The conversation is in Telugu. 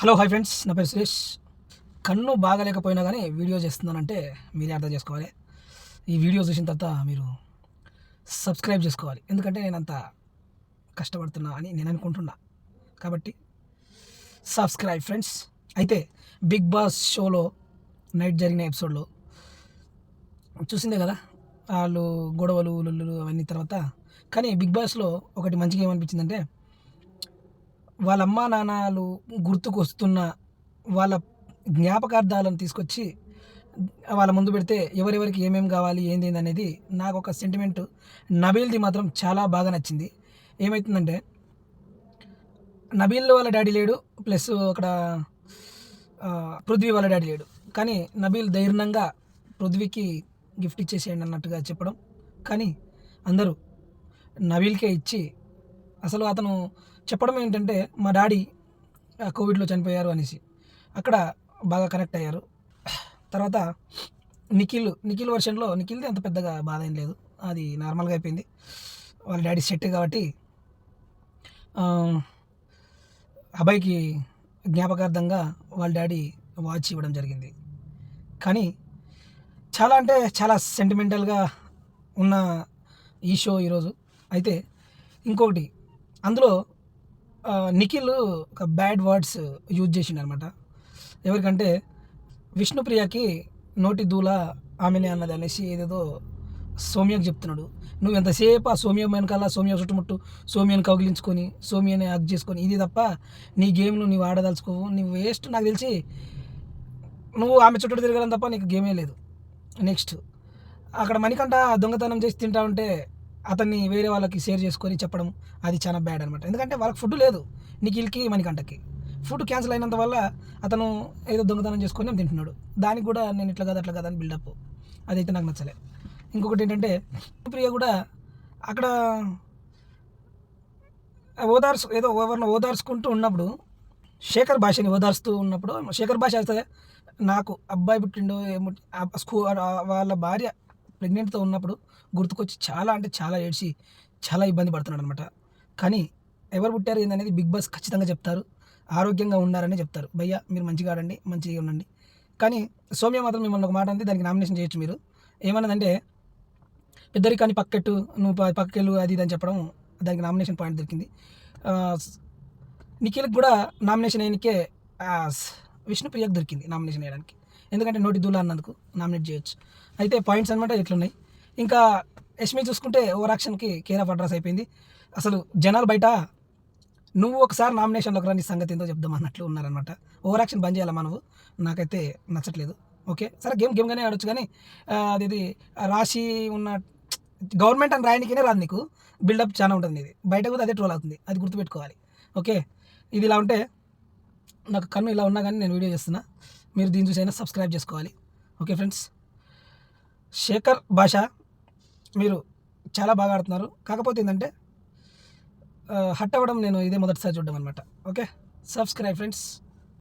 Hello hi friends. నా పేరు సురేష్. కన్ను బాగలేకపోయినా కానీ వీడియో చేస్తున్నానంటే మీరే అర్థం చేసుకోవాలి. ఈ వీడియో చూసిన తర్వాత మీరు సబ్స్క్రైబ్ చేసుకోవాలి. ఎందుకంటే నేను అంత కష్టపడుతున్నా అని నేను అనుకుంటున్నా. కాబట్టి సబ్స్క్రైబ్ ఫ్రెండ్స్. అయితే బిగ్ బాస్ షోలో నైట్ జరిగిన ఎపిసోడ్లో చూసిందే కదా? వాళ్ళు గొడవలు లుల్లులు అవన్నీ తర్వాత. కానీ బిగ్ బాస్లో ఒకటి మంచిగా ఏమనిపించిందంటే వాళ్ళ అమ్మా నాన్నలు గుర్తుకొస్తున్న వాళ్ళ జ్ఞాపకార్థాలను తీసుకొచ్చి వాళ్ళ ముందు పెడితే ఎవరెవరికి ఏమేమి కావాలి ఏంది అనేది నాకు ఒక సెంటిమెంట్ నబీల్ది మాత్రం చాలా బాగా నచ్చింది. ఏమవుతుందంటే నబీల్ వాళ్ళ డాడీ లేడు ప్లస్ అక్కడ పృథ్వీ వాళ్ళ డాడీ లేడు. కానీ నబీల్ ధైర్యంగా పృథ్వీకి గిఫ్ట్ ఇచ్చేసేయండి అన్నట్టుగా చెప్పడం. కానీ అందరూ నబీల్కే ఇచ్చి అసలు అతను చెప్పడం ఏంటంటే మా డాడీ ఆ, కోవిడ్లో చనిపోయారు అనేసి. అక్కడ బాగా కనెక్ట్ అయ్యారు. తర్వాత నిఖిల్ నిఖిల్ వర్షన్లో నిఖిల్ది అంత పెద్దగా బాధ ఏం లేదు. అది నార్మల్గా అయిపోయింది. వాళ్ళ డాడీ సెట్ కాబట్టి అబ్బాయికి జ్ఞాపకార్థంగా వాళ్ళ డాడీ వాచ్ ఇవ్వడం జరిగింది. కానీ చాలా అంటే చాలా సెంటిమెంటల్గా ఉన్న ఈ షో ఈరోజు. అయితే ఇంకొకటి అందులో నిఖిల్ ఒక బ్యాడ్ వర్డ్స్ యూజ్ చేసిండు అనమాట ఎవరికంటే విష్ణుప్రియకి నోటి దూల ఆమెనే అన్నది అనేసి ఏదేదో సోమ్యకు చెప్తున్నాడు. నువ్వు ఎంతసేపు ఆ సౌమ్య వెనకాల సోమ్య చుట్టుముట్టు సోమ్యని కౌగిలించుకొని సోమ్యని హక్ చేసుకొని ఇది తప్ప నీ గేమ్లు నువ్వు ఆడదలుచుకోవు నువ్వు వేస్ట్ నాకు తెలిసి నువ్వు ఆమె చుట్టూ తిరగడం తప్ప నీకు గేమే లేదు. నెక్స్ట్ అక్కడ మణికంఠ దొంగతనం చేసి తింటా ఉంటే అతన్ని వేరే వాళ్ళకి షేర్ చేసుకొని చెప్పడం అది చాలా బ్యాడ్ అనమాట ఎందుకంటే వాళ్ళకి ఫుడ్ లేదు. నిఖిల్కి మణికంటకి ఫుడ్ క్యాన్సిల్ అయినంత వల్ల అతను ఏదో దొంగతనం చేసుకొని తింటున్నాడు. దానికి కూడా నేను ఇట్లా కాదు అట్లా కాదు అని బిల్డప్ అదైతే నాకు నచ్చలే. ఇంకొకటి ఏంటంటే ప్రియ కూడా అక్కడ ఓదార్సు ఏదో ఎవరిని ఓదార్చుకుంటూ ఉన్నప్పుడు శేఖర్ భాషని ఓదార్స్తూ ఉన్నప్పుడు శేఖర్ భాష అయితే నాకు అబ్బాయి పుట్టిండు ఏమో స్కూల్ వాళ్ళ భార్య ప్రెగ్నెంట్తో ఉన్నప్పుడు గుర్తుకొచ్చి చాలా అంటే చాలా ఏడ్చి చాలా ఇబ్బంది పడుతున్నాడు అనమాట కానీ ఎవరు పుట్టారు ఏందనేది బిగ్ బాస్ ఖచ్చితంగా చెప్తారు. ఆరోగ్యంగా ఉన్నారని చెప్తారు. భయ్య మీరు మంచిగా ఆడండి మంచిగా ఉండండి. కానీ సౌమ్య మాత్రం మిమ్మల్ని ఒక మాట అంది దానికి నామినేషన్ చేయొచ్చు మీరు. ఏమన్నదంటే కానీ పక్కెట్టు నువ్వు పక్కెళ్ళు అది ఇది అని చెప్పడం దానికి నామినేషన్ పాయింట్ దొరికింది. నిఖిల్కి కూడా నామినేషన్ వేయడానికే విష్ణుప్రియకు దొరికింది నామినేషన్ వేయడానికి. ఎందుకంటే నోటి దూల అన్నందుకు నామినేట్ చేయొచ్చు. అయితే పాయింట్స్ అనమాట ఇట్లున్నాయి ఇంకా యష్మి చూసుకుంటే ఓవర్ యాక్షన్కి కేర్ ఆఫ్ అడ్రస్ అయిపోయింది. అసలు జనాలు బయట నువ్వు ఒకసారి నామినేషన్లోకి రాని సంగతి ఏందో చెప్దాం అన్నట్లు ఉన్నారనమాట ఓవర్ యాక్షన్ బంద్ చేయాలా మనవు నాకైతే నచ్చట్లేదు. ఓకే? సరే గేమ్ గేమ్గానే ఆడొచ్చు కానీ అది ఇది రాసి ఉన్న గవర్నమెంట్ అని రాయనికినే రాదు నీకు. బిల్డప్ చాలా ఉంటుంది ఇది బయట కూడా అదే ట్రోల్ అవుతుంది. అది గుర్తుపెట్టుకోవాలి. ఓకే? ఇది ఇలా ఉంటే నాకు కన్ను ఇలా ఉన్నా కానీ నేను వీడియో చేస్తున్నా. మీరు దీని చూసైనా సబ్స్క్రైబ్ చేసుకోవాలి. ఓకే ఫ్రెండ్స్ శేఖర్ భాష మీరు చాలా బాగా ఆడుతున్నారు. కాకపోతే ఏంటంటే హట్ అవ్వడం నేను ఇదే మొదటిసారి చూడడం అనమాట ఓకే సబ్స్క్రైబ్ ఫ్రెండ్స్